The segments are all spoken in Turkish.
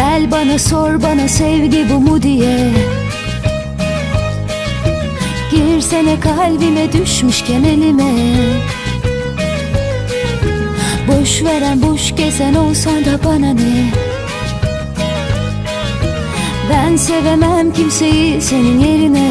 Gel bana sor bana sevgi bu mu diye. Girsene kalbime düşmüşken elime. Boş veren boş gezen olsan da bana ne? Ben sevemem kimseyi senin yerine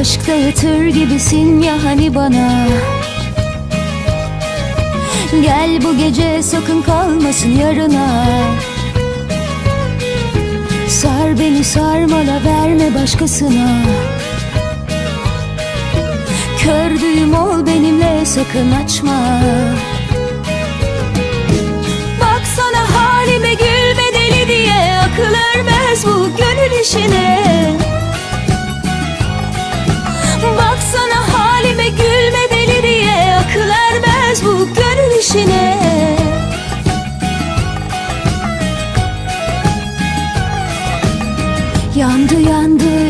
Aşk dağıtır gibisin ya hani bana? Gel bu gece sakın kalmasın yarına. Sar beni sarmala verme başkasına. Kördüğüm ol benimle sakın açma Baksana halime gülme deli diye Akıl ermez bu gönül işine. Yandı yandı